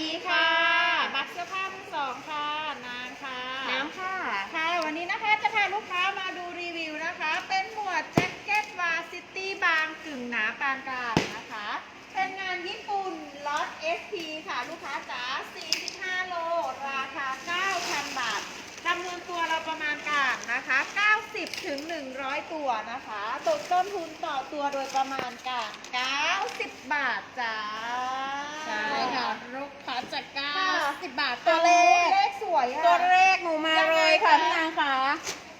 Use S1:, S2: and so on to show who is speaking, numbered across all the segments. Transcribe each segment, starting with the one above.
S1: ดีค่ะ บัตรเสื้อผ้ามือสองค่ะ นางค่ะ
S2: น้ำค่ะ
S1: ค่ะ วันนี้นะคะจะพาลูกค้ามาดูรีวิวนะคะ เป็นหมวดแจ็คเก็ตวาซิตี้บางกึ่งหนาปานกลางนะคะ เป็นงานญี่ปุ่นล็อต SP ค่ะ ลูกค้าจ๋า45 โล ราคา 9,000 บาทจำนวนตัวเราประมาณการนะคะ90 ถึง 100 ตัวนะคะตกต้นทุนต่อตัวโดยประมาณการ90 บาทจ้า
S2: ใช่ค่ะลูกค้าจากเก้า
S1: ค่ะ
S2: สิบบาท
S1: ตั
S2: ตัวว
S1: เล
S2: เล
S1: ข
S2: ข
S1: สวยอะ
S2: ตัวเลขหนูมาเลยค่ะ
S1: ยังไงคะ
S2: พี่นางค่ะ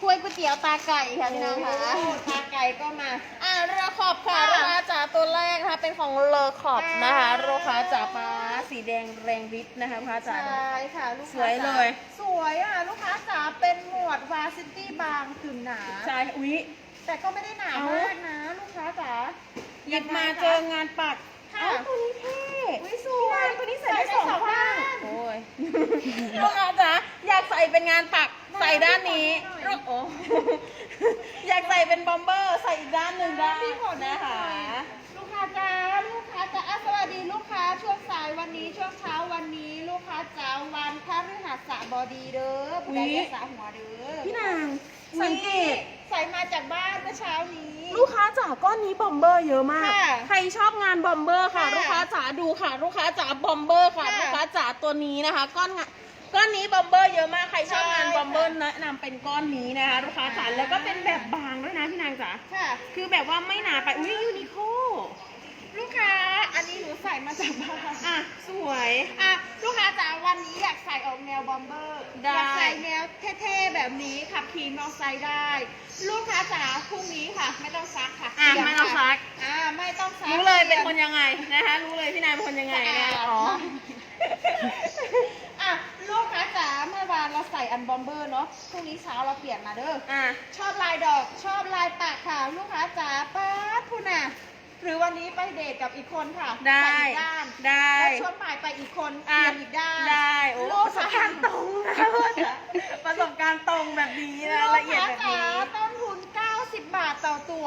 S2: ถ้วยก๋วยเตี๋ยวตาไก่ค่ะพี่นางค่ะ
S1: โอ้ตาไก่ก็มา
S2: อ่าเรือขอบค่ะ
S1: ค่ะ
S2: ลูกค้าจ๋าตัวแรกนะคะเป็นของเลอขอบนะคะ
S1: ค่ะ
S2: ลูกค้าจ๋าฟ้าสีแดงแรงฤทธิ์นะคะลูกค้าจ๋า
S1: ใช่ค่ะลูกค้า
S2: สวยเลย
S1: จ๋าสวยอะลูกค้าจ๋าเป็นหมวดวาซิตี้บางกึ่งหนา
S2: ใช่อุ๊ย
S1: แต่ก็ไม่ได้หนา
S2: เอ้าม
S1: มากนะ ลูกค้าจ๋า
S2: หยิบมาเจองานปัก
S1: ค่ะ
S2: เอ้าตัวนี้เท่
S1: อุ้ยสวย
S2: ตัวนี้ใส่ได้สองข้าง
S1: โอ้
S2: โอ้ยลูกค้าจ๋าอยากใส่เป็นงานปักใส่ด้านนี้
S1: ได้
S2: โอ้อยากใส่เป็นบอมเบอร์ใส่อีกด้านหนึ่งได้
S1: พี่ขอดู
S2: นะคะ
S1: หน่อยลูกค้าจ๋าลูกค้าจ๋าอะสวัสดีลูกค้าช่วงสายวันนี้ช่วงเช้าวันนี้ลูกค้าจ๋าวันพฤหัสบดีเด้อผู้ใดจะสาหัวเด้อ
S2: พี่นางสังเกต
S1: ใส่มาจากบ้านเมื่อเช้านี้
S2: ลูกค้าจ๋าก้อนนี้บอมเบอร์เยอะมาก
S1: ค่ะ
S2: ใครชอบงานบอมเบอร์ค่ะ
S1: ค่ะ
S2: ลูกค้าจ๋าดูค่ะ ลูกค้าจ๋าบอมเบอร์ค่ะ
S1: ค่ะ
S2: ลูกค้าจ๋าตัวนี้นะคะ ก้อนงะ ก้อนนี้บอมเบอร์เยอะมากใครชอบงาน
S1: ใช่
S2: บอมเบอร์แนะนำเป็นก้อนนี้นะคะลูกค้าจ๋า
S1: อ่า
S2: แล้วก็เป็นแบบบางด้วยนะพี่นางจ๋า
S1: ค่ะ
S2: คือแบบว่าไม่หนาไปอุ้ยยูนิโค
S1: ลูกค้า อันนี้หนูใส่มาจากบ้าน
S2: อะสวย
S1: อะลูกค้าจ๋าวันนี้อยากใส่ออกแนวบอมเบอร์
S2: ได้
S1: อยากใส่แนวเท่ๆแบบนี้ขับขี่มอเตอร์ไซค์ได้ ลูกค้าจ๋าพรุ่งนี้ค่ะ ไม่ต้องซักค่ะ
S2: อะ
S1: เปลี่ยน
S2: ไม่ต้องซัก
S1: อ่าไม่ต้องซัก
S2: รู้เลยเป็นคน
S1: ปลี่
S2: ยังไงนะคะ รู้เลยพี่นายเป็นคนยังไง
S1: สะ
S2: นะ
S1: อาด
S2: อ๋อ
S1: อะลูกค้าจ๋า เมื่อวานเราใส่อันบอมเบอร์เนาะพรุ่งนี้เช้าเราเปลี่ยนมาเด้อ
S2: อะ
S1: ชอบลายดอกชอบลายปากค่ะลูกค้าจ๋าป้าดคุณน่ะหรือวันนี้ไปเดทกับอีกคนค่ะ
S2: ได้
S1: ปอีกด้าน
S2: ได้
S1: แล้วช่วงบ่ายไปอีกคนเป
S2: อะ
S1: ลี่ยนอีกด้าน
S2: ได้โอ้
S1: ลู
S2: ประสบการณ์ตรงนะคะเพื่อนจ๋าประสบการณ์ตรงแบบนี้นะละเอียดแบบนี้
S1: ลูกค้าจ๋าต้นทุน90บาท ต่อตัว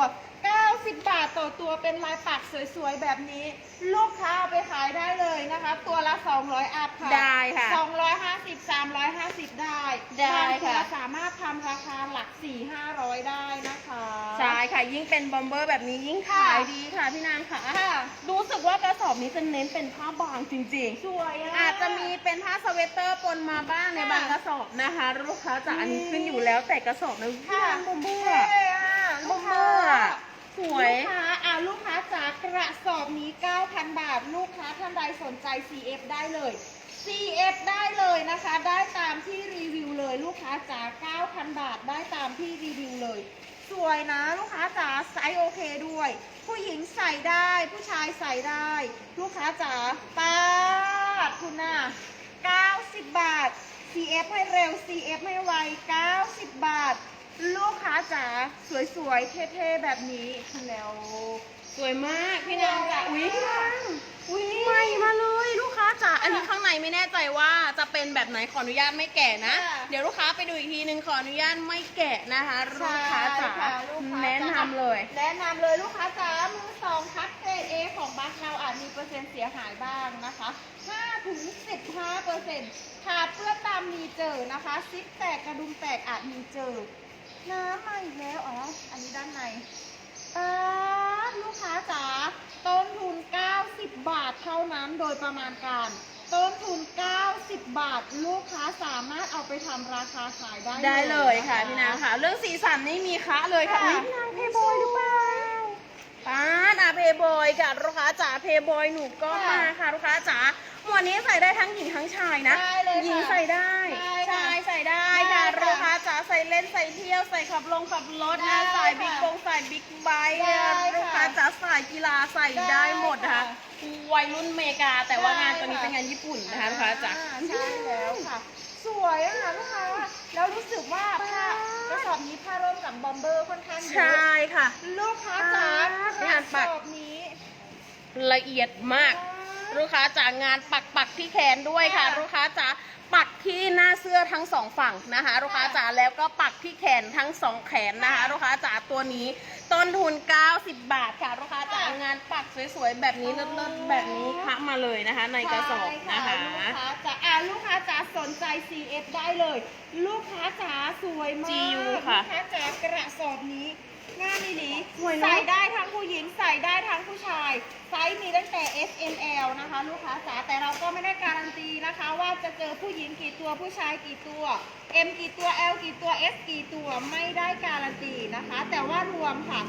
S1: 90 บาทต่อตัวเป็นลายปักสวยๆ แบบนี้ ลูกค้าเอาไปขายได้เลยนะคะ ตัวละ 200 อัพค่ะ
S2: ได้ค่ะ
S1: 250 350 ได้
S2: ได้
S1: บางตัว
S2: ค่ะ
S1: สามารถทำราคาหลัก 4 500 ได้นะคะ
S2: ใช่ค่ะ ยิ่งเป็นบอมเบอร์แบบนี้ยิ่งขายดีค่ะพี่นางค่ะ
S1: ค่ะ
S2: รู้สึกว่ากระสอบนี้จะเน้นเป็นผ้าบางจริง
S1: สวย
S2: ๆ อาจจะมีเป็นผ้าสเวตเตอร์ปนมาบ้างใน
S1: ค่ะ
S2: บางกระสอบนะคะ ลูกค้าจ๋าอันนี้ขึ้นอยู่แล้วแต่กระสอบนะพี่
S1: ค่ะ
S2: นางบอมเบอร์
S1: เท่
S2: อะ
S1: อะ
S2: บอมเบอร์อะสวย
S1: ลูกค้าอ่าลูกค้าจ๋ากระสอบนี้ 9,000 บาท ลูกค้าท่านใดสนใจ CF ได้เลย CF ได้เลยนะคะ ได้ตามที่รีวิวเลย ลูกค้าจ๋า9,000 บาท ได้ตามที่รีวิวเลย สวยนะ ลูกค้าจ๋าไซส์โอเคด้วย ผู้หญิงใส่ได้ ผู้ชายใส่ได้ ลูกค้าจ๋าปาดคุณน่ะ90 บาท CF ให้เร็ว CF ให้ไว 90บาทลูกค้า จ๋าสวยๆ เท่ๆ แบบนี้แล้ว
S2: สวยมากพี่นางจ๋าอุ้ยพี่นาง
S1: อุ้ย
S2: ใหม่มาเลยลูกค้าจ๋าอันนี้ข้างในไม่แน่ใจว่าจะเป็นแบบไหนขออนุญาตไม่แกะนะ
S1: ค่ะ
S2: เดี๋ยวลูกค้าไปดูอีกทีนึงขออนุญาตไม่แกะนะคะลูกค้าจ๋า
S1: ใช่ค่ะลูกค้า
S2: แนะนำเลย
S1: แนะนำเลยลูกค้าจ๋ามือสองคัดเกรด A ของบัคเราอาจมีเปอร์เซ็นต์เสียหายบ้างนะคะ5ถึง15เปอร์เซ็นต์ขาดเพื่อนตามมีเจอนะคะซิปแตกกระดุมแตกอาจมีเจอ น้ำมาอีกแล้วอ๋อ อันนี้ด้านในอ่าลูกค้าจ๋าต้นทุน 90 บาทเท่านั้นโดยประมาณการ ต้นทุน 90 บาท ลูกค้าสามารถเอาไปทำราคาขายได้
S2: ได้เลยค่ะ
S1: น
S2: พี่นางค่ะ เรื่องสีสันนี่มีคะเลยค่ะ
S1: ค่ะ
S2: อุ๊ยพี่นางเพย์บอยหรือเปล่าป้าดอะเพย์บอยกับลูกค้าจ๋าเพย์บอยหนูก็
S1: ค่ะ
S2: มาค่ะลูกค้าจ๋าหมวดนี้ใส่ได้ทั้งหญิงทั้งชายนะ
S1: ได้เลยค่ะ
S2: หญิงใส่ได้
S1: ได้ค่ะ
S2: ชายใส่ได้
S1: ได้
S2: ค่ะ
S1: ค่ะ
S2: ลูกค้าจ๋าใส่เล่นใส่เที่ยวใส่ขับลงขับรถ
S1: ได้
S2: นะใส่
S1: ค่ะ
S2: บิ๊กบงใส่บิ๊กไบค์
S1: ได้ค่ะ
S2: ลูกค้าจ๋าใส่กีฬาใส่
S1: ได้
S2: ได้หมดนะคะ
S1: ค่ะ
S2: วัยรุ่นอเมริกา แต่ว่างาน
S1: ได้
S2: ตัวนี้
S1: ค่ะ
S2: เป็นงานญี่ปุ่นนะคะลูกค้าจ๋า
S1: อ่ใช่แล้วค่ะ สวยอะค่ะลูกค้าแล้วรู้สึกว่าผ้ากระสอบนี้ผ้าร่มกับบอมเบอร์ค่อนข้างเย
S2: ใช่
S1: อะ
S2: ค่ะ
S1: ลูกค้าจ๋า
S2: อ่าก
S1: ระ
S2: งาน
S1: ส
S2: ปัก
S1: อบนี้
S2: ละเอียดมาก ลูกค้าจ๋างานปักปักที่แขนด้วยค่ะ
S1: ค่ะ
S2: ลูกค้าจ๋าปักที่หน้าเสื้อทั้งสองฝั่งนะคะ ลูกค้าจ๋าแล้วก็ปักที่แขนทั้งสองแขนนะคะ
S1: ค่ะ
S2: ลูกค้าจ๋าตัวนี้ ต้นทุน 90 บาทค่ะ ลูกค้าจ๋างานปักสวยๆแบบนี้เลิศๆแบบนี้คะมาเลยนะคะ ในกระสอบนะคะ
S1: ใช่ลูกค้าจ๋าอ่าลูกค้าจ๋าสนใจ CF ได้เลย ลูกค้าจ๋าสวยมาก
S2: GU ค่ะ
S1: ลูกค้าจ๋ากระสอบนี้ งานนี้ดี
S2: สวยเนอะ
S1: ใส่ได้ทั้งผู้หญิงใส่ได้ทั้งผู้ชาย ไซส์มีตั้งแต่ S M L นะคะ ลูกค้าจ๋าแต่เราก็ไม่ได้การันตีนะคะ ว่าจะเจอผู้หญิงกี่ตัวผู้ชายกี่ตัว M กี่ตัว L กี่ตัว S กี่ตัวไม่ได้การันตีนะคะ แต่ว่ารวมค่ะ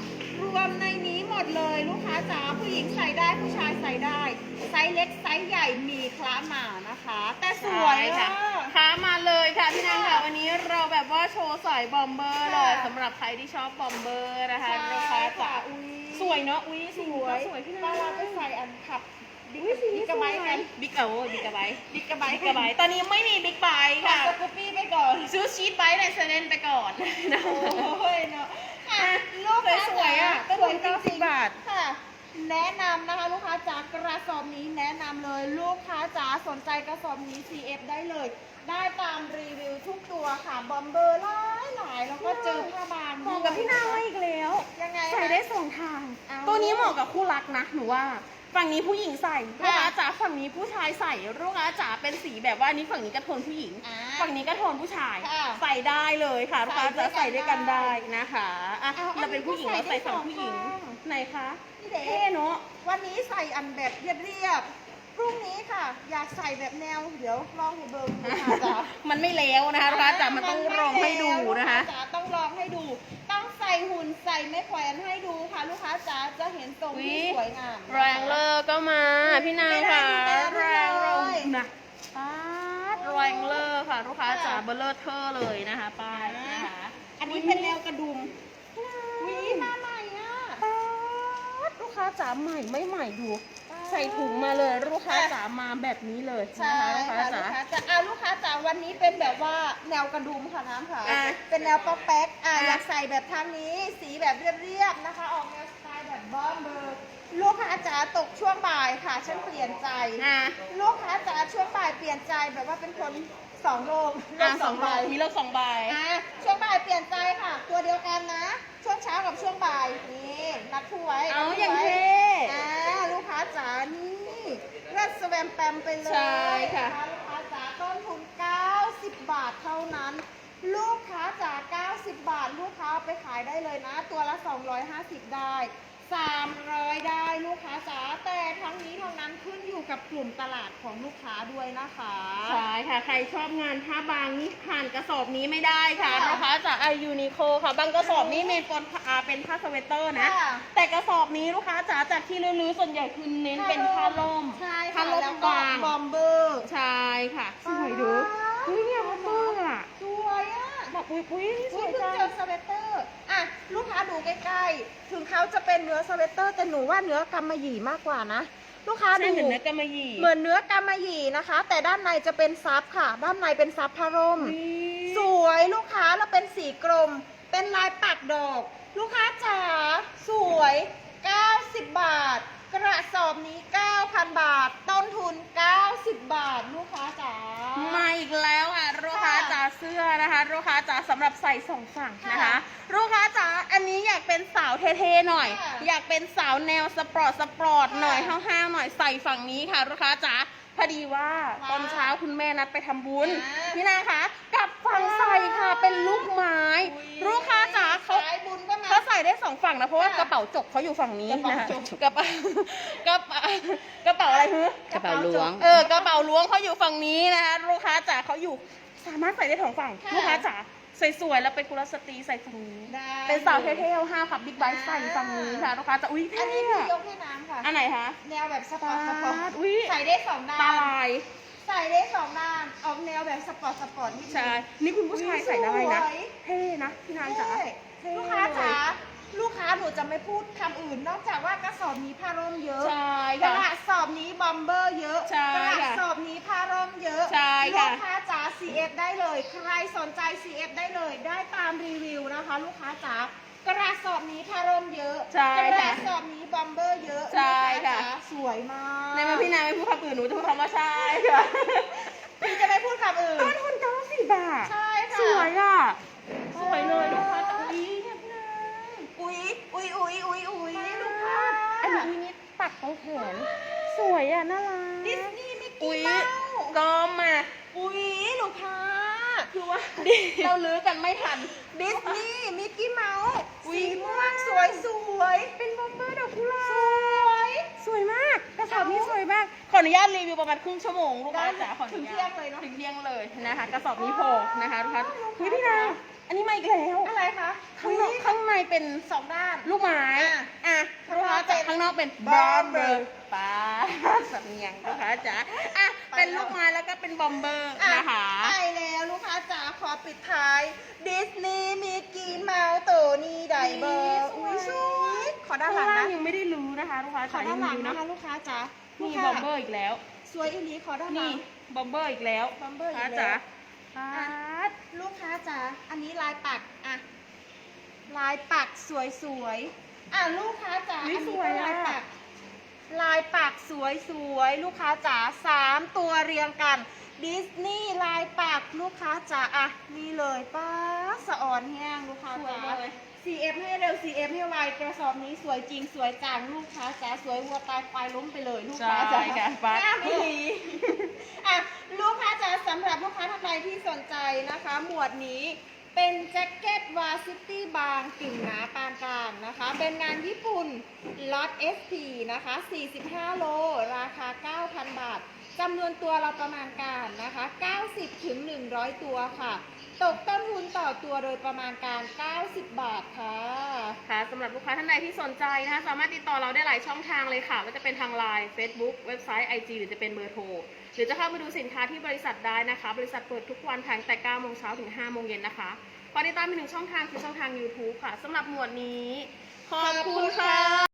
S1: รวมในนี้ หมดเลยลูกค้าจ๋าผู้หญิงใส่ได้ผู้ชายใส่ได้ ไซส์เล็กไซส์ใหญ่มีคละมานะคะ แต่สวย
S2: ใช่
S1: อะ
S2: ค่ะค้ามาเลยค่ะพี่นางค่ะ
S1: ค่ะ
S2: วันนี้เราแบบว่าโชว์สายบอมเบอร์เลย
S1: ค่ะ
S2: สำหรับใครที่ชอบบอมเบอร์นะคะ
S1: ใช่
S2: ลูกค้าจ๋า
S1: อุ๊ย
S2: สวยเนาะอุ้ย
S1: ส
S2: สี
S1: วย
S2: สวยพี่
S1: ป้า
S2: นา
S1: เราไปใส่อันขับบิ๊
S2: อุ้ยสี
S1: กบิ๊กกระไบค์กัน
S2: บิ๊กเอาบิ๊กกระไบค์
S1: บิ๊กกระไบ
S2: บิ๊
S1: ค์
S2: กกระไบค์ตอนนี้ไม่มีบิ๊กไบค์
S1: ค่ะ
S2: ค่ะ
S1: สกูปปี้ไปก่อน
S2: ซื้อชีทไบค์ในเซเว่นไปก่อนนะ
S1: โอ้ยเนาะ อะลูก
S2: สวยๆอะ
S1: สวยจ
S2: เก้าสิ
S1: ริ
S2: บ
S1: ง
S2: บาท
S1: ๆค่ะ แนะนำนะคะลูกค้าจ๋ากระสอบนี้แนะนำเลยลูกค้าจ๋าสนใจกระสอบนี้ CF ได้เลย ได้ตามรีวิวทุกตัวค่ะบอมเบอร์หลายหลายๆแล้วก็เจอผ้าบาง
S2: เหมาะกับพี่นางไว้อีกแล้ว
S1: ยังไงคะ
S2: ใส่ได้สองทาง
S1: เอา
S2: ตัวนี้เหมาะกับคู่รักนะหนูว่า ฝั่งนี้ผู้หญิงใส่ลูก
S1: ค่ะ
S2: ค้าจ๋าฝั่งนี้ผู้ชายใส่ลูกค้าจ๋าเป็นสีแบบว่าอันนี้ฝั่งนี้กระโทนผู้หญิง
S1: อ่า
S2: ฝั่งนี้กระโทนผู้ชาย
S1: ค่ะ
S2: ใส่ได้เลยค่ะลูกค้าจ๋า
S1: ใส่
S2: ใส่
S1: ด้
S2: ด้
S1: ว
S2: วยย
S1: กั
S2: กันน
S1: ได้
S2: ได้นะคะอะ
S1: เอา
S2: เราเป็นผู้หญิง
S1: อันนี้
S2: เราใส่ฝั่ง
S1: ก็ใส่ได้
S2: ผู้หญิง
S1: สองข้าง
S2: ไหนคะ
S1: นี่เด็
S2: เท่เนาะ
S1: วันนี้ใส่อันแบบเรียบๆ พรุ่งนี้ค่ะ อยากใส่แบบแนว เดี๋ยวลองให้เบิ่งดูค่ะจ๋า
S2: มันไม่แล้วนะคะลูกค้าจ๋ามันต้องลองให้ดูนะคะ
S1: ลูกาจ๋าต้องลองให้ดู ต้องใส่หุ่นใส่ไม่แขวนให้ดูค่ะ ลูกค้าจ๋าจะเห็นทรงที่สวยงาม
S2: แรงเลอร์ก็มาพี่นางค่ะ
S1: ไม่ได้
S2: แรง
S1: เล
S2: เลยยนะป้าดแรงเลอร์ค่ะ ลูกค้าจ๋า
S1: ค่ะ
S2: เบลเลอร์เทอร์เลยนะคะป้ายนะคะ
S1: อันนี้เป็นแนวกระดุมวีมาใหม่อะ
S2: ป้าดลูกค้าจ๋าใหม่ไม่ใหม่ดูใส่ถุงมาเลย ลูกค้าจ๋ามาแบบนี้เลย
S1: ใช่
S2: นะคะลูกค้า
S1: ค่ะ
S2: จ๋า
S1: ลูกค้าจ๋าอะลูกค้าจ๋าวันนี้เป็นแบบว่าแนวกระดุมค่ะน้ำค่ะ
S2: อะ
S1: เป็นแนวป๊อกแป๊กอะ
S2: อะ
S1: อยากใส่แบบทางนี้ สีแบบเรียบๆนะคะ ออกแนวสไตล์แบบบอมเบอร์ลูกค้าจ๋าตกช่วงบ่ายค่ะ ฉันเปลี่ยนใจ
S2: อะ
S1: ลูกค้าจ๋าช่วงบ่ายเปลี่ยนใจแบบว่าเป็นคนสองโลก
S2: อะ
S1: โลก
S2: สองใบมีเลือกสองใบ
S1: อะช่วงบ่ายเปลี่ยนใจค่ะ ตัวเดียวกันนะ ช่วงเช้ากับช่วงบ่ายนี่นัดคู่ไว้
S2: เอา
S1: นัดคู่
S2: อย่าง
S1: ไว้
S2: เท่
S1: อ่าลูกค้าจ๋านี่เลือดส แวมแปมไปเลย
S2: ใช่ค่ะ
S1: นลูกค้าจ๋าต้นทุน 90 บาทเท่านั้น ลูกค้าจ๋า90 บาท ลูกค้าเอาไปขายได้เลยนะ ตัวละ 250 ได้ 300 ได้ลูกค้าจ๋าแต่ทั้งนี้ทั้งนั้นขึ้นอยู่กับกลุ่มตลาดของลูกค้าด้วยนะคะ
S2: ใช่ค่ะ ใครชอบงานผ้าบางนี่ผ่านกระสอบนี้ไม่ได้ค่ะ
S1: ค่ะ
S2: ลูกค้าจากไอยูนิโคค่ะ บางกระสอบนี้เมนปนอ่าเป็นผ้าสเวตเตอร์นะ
S1: ค่ะ
S2: แต่กระสอบนี้ลูกค้าจ๋าจากที่ลื้อๆส่วนใหญ่คือเน้นเป็นผ้าล่ม
S1: ใช่
S2: ผ้า
S1: ค่ะ
S2: ล่
S1: แล้
S2: ม
S1: วก็
S2: บาง
S1: บอมเบอร์
S2: ใช่ค่ะ สวยเดูเฮ้ยเนี่ยพัตเตอร์อะ
S1: สวยอะ
S2: แบบอุ้ยอุ้ยส
S1: อุ้
S2: วยย
S1: เพิ่ง
S2: จัง
S1: เจอสเวตเตอร์ อะ ลูกค้าดูใกล้ๆ ถึงเขาจะเป็นเนื้อสเวตเตอร์แต่หนูว่าเนื้อกำมะหยี่มากกว่านะ ลูกค้า
S2: ใช่
S1: ดู
S2: เหมือนเนื้อกำมะหยี่
S1: เหมือนเนื้อกำมะหยี่นะคะ แต่ด้านในจะเป็นซับค่ะ ด้านในเป็นซับพาร่มสวยลูกค้าแล้วเป็นสีกลม เป็นลายปักดอก ลูกค้าจ๋าสวย 90 บาท กระสอบนี้ 9,000 บาท ต้นทุน 90 บาท ลูกค้าจ๋า
S2: มาอีกแล้วอะลูกค้า
S1: ค่ะ
S2: จ๋าเสื้อนะคะลูกค้าจ๋าสำหรับใส่สองฝั่งนะคะ
S1: ค่ะ
S2: ลูกค้าจ๋าอันนี้อยากเป็นสาวเท่ๆหน่อย
S1: ค่ะ
S2: อยากเป็นสาวแนวสปอร์ตสปอร์ต
S1: ค่ะ
S2: หน่อยห้าวๆหน่อยใส่ฝั่งนี้ค่ะลูกค้าจ๋าพอดีว่า
S1: ค่ะ
S2: ตอนเช้าคุณแม่นัดไปทำบุญ
S1: อ่า
S2: พี่นาคะกลับฝั่งใส่ค่ะเป็นลูกไม้ลูกค้าจ๋าาเขาใส่ได้สองฝั่งนะเพราะว่า
S1: ค่ะ
S2: กระเป๋าจกเขาอยู่ฝั่งนี้
S1: กระเป๋า
S2: นะคะ
S1: จก
S2: กระเป๋ากระเป๋ากระเป๋าอะไรฮึ
S3: กระเป๋าล้วง
S2: เออกระเป๋าล้วงเขาอยู่ฝั่งนี้นะคะลูกค้าจ๋าเขาอยู่สามารถใส่ได้สองฝั่ง
S1: ค่ะ
S2: ลูกค้าจ๋าสวยๆ แล้วเป็นกุลสตรีใส่ฝั่งนี้
S1: ได้
S2: เป็นสาวเท่ๆห้าวขับบิ๊กไบค์ใส่ฝั่งนี้ค่ะลูกค้าจ๋าอุ้ย
S1: อัน
S2: เท่
S1: นี้พี่
S2: อะ
S1: ยกให้น้ำค่ะ
S2: อันไหนคะ
S1: แนวแบบสปอร์ตสปอร์ต
S2: อุ๊ย
S1: ใส่ได้สองด้า
S2: ตานลาย
S1: ใส่ได้สองด้าน ออกแนวแบบสปอร์ตสปอร์ตนิดนึง
S2: ใช่ นี่คุณผู้ชายใส่ได้นะ
S1: สวย
S2: เท่นะพี่นางจ๋า
S1: เท่ ลูกค้าจ๋าลูกค้าหนูจะไม่พูดคำอื่น นอกจากว่ากระสอบนี้ผ้าร่มเยอะ
S2: ใช่
S1: ก
S2: ค่ะ
S1: ระสอบนี้บอมเบอร์เยอะ
S2: ใช่
S1: กระ
S2: ค่ะ
S1: สอบนี้ผ้าร่มเยอะ
S2: ใช่
S1: ลู
S2: ค่ะ
S1: กค้าจ๋า CF ได้เลย ใครสนใจ CF ได้เลย ได้ตามรีวิวนะคะ ลูกค้าจ๋ากระสอบนี้ผ้าร่มเยอะ
S2: ใช่
S1: ก
S2: ค่ะ
S1: ระสอบนี้บอมเบอร์เยอะ
S2: ใช่
S1: ลูกค้า
S2: ค่ะ
S1: จ๋าสวยมาก
S2: ในเมื่อพี่นางไม่พูดคำอื่นหนูจะพูดคำว่าใช่ค่ะ
S1: พี่จะไม่พูดคำอื่น
S2: ต้นทุนเก้าสิบบาท
S1: ใช่ค่ะ
S2: สวยอะ สวยเลยลูกค้า ปักตรงแขน สวยอะน่ารัก
S1: ดิสนีย์มิก
S2: อุ๊
S1: กี้
S2: ย
S1: เมาส์
S2: ก็มา
S1: อุ้ยลูกค้า
S2: คือว่าเราลื้อกันไม่ทัน
S1: ดิสนีย์มิกกี้เมาส์
S2: อุ๊ย
S1: สีม่วงสวยสวยเป็นบอมเบอร์ดอกกุหลาบสวย
S2: สวยมากกระสอบนี้สวยมาก ขออนุญาตรีวิวประมาณครึ่งชั่วโมงลูกค้า
S1: ได้
S2: จ๋าขออ
S1: ถึ
S2: นุ
S1: ง
S2: ญาต
S1: เที่ยงเลยเนอะ
S2: ถึงเที่ยงเลยนะคะ กระสอบนี้โผล่นะคะลูกค้า
S1: ลูกค้า
S2: เฮ้ยพี่นาง อันนี้มาอีกแล้ว
S1: อะไรคะ
S2: ข้างนอกข้างในเป็น
S1: สองด้าน
S2: ลูกไม้
S1: อะ
S2: อะ
S1: ข้าง
S2: ลูก
S1: นอ
S2: ค้ากจ๋า
S1: เป็น
S2: ข้างนอกเป็น
S1: bomber
S2: บอมเบอร์ป้าสำเนียงลูกค้าจ๋าอะเป็นลูกไม้แล้วก็เป็นบอมเบอร์
S1: อะ
S2: นะคะ
S1: ใช่แล้วลูกค้าจ๋าขอปิดท้ายดิสนีย์มิกกี้เมาส์ตัวนี้ไดเบอร์อุ้ยสวยขอด้านหลัง
S2: ข้างล่า
S1: นะ
S2: งยังไม่ได้ลื้อนะคะลูกค้า
S1: ขอ
S2: จ๋า
S1: ด้านหลัง
S2: ยั
S1: นะ
S2: ไม่
S1: คะลูกค้าจ๋า
S2: ลื้
S1: นี่
S2: อนะนี่บอมเบอร์อีกแล้ว
S1: สวยอีหลีขอด้านหลั
S2: นี่
S1: ง
S2: บอมเบอร์อีกแล้ว
S1: บอมเบอร์อีก
S2: ค้า
S1: แล้ว
S2: จ๋า
S1: อะ
S2: ป๊าด
S1: ลูกค้าจ๋าอันนี้ลายปักอะลายปักสวยสวยๆอะลูกค้าจ๋าอันนี้ก็ลายปัก ลายปักสวยสวยๆลูกค้าจ๋าสามตัวเรียงกันดิสนีย์ลายปักลูกค้าจ๋าอะนี่เลยป้าสะอ่อนแห้งลูกค้า
S2: สวย
S1: จ๋า
S2: เลย
S1: CF ให้เร็ว CF ให้ไวกระสอบนี้สวยจริงสวยจังลูกค้าจ๋าสวยวัวตายควายล้มไปเลยลูกค้าจ๋า
S2: ใช่ค่ะปัก
S1: งามอีหลีอะลูกค้าจ๋าสำหรับลูกค้าท่านใดที่สนใจนะคะ หมวดนี้เป็นแจ็คเก็ตวาซิตี้บางกึ่งหนาปานกลางนะคะ เป็นงานญี่ปุ่นล็อต SP นะคะ 45 โล ราคา 9,000 บาท จำนวนตัวเราประมาณการนะคะ 90 ถึง 100 ตัวค่ะ ตกต้นทุนต่อตัวโดยประมาณการ 90 บาทค่ะ
S2: ค่ะสำหรับลูกค้าท่านใดที่สนใจนะคะ สามารถติดต่อเราได้หลายช่องทางเลยค่ะไม่ว่าจะเป็นทาง Line Facebook เว็บไซต์ IG หรือจะเป็นเบอร์โทร หรือจะเข้ามาดูสินค้าที่บริษัทได้นะคะ บริษัทเปิดทุกวันตั้งแต่9โมงเช้าถึง5โมงเย็นนะคะขอติดตามอีกหนึ่งช่องทางคือช่องทาง YouTube ค่ะสำหรับหมวดนี้ ขอบคุณค่ะ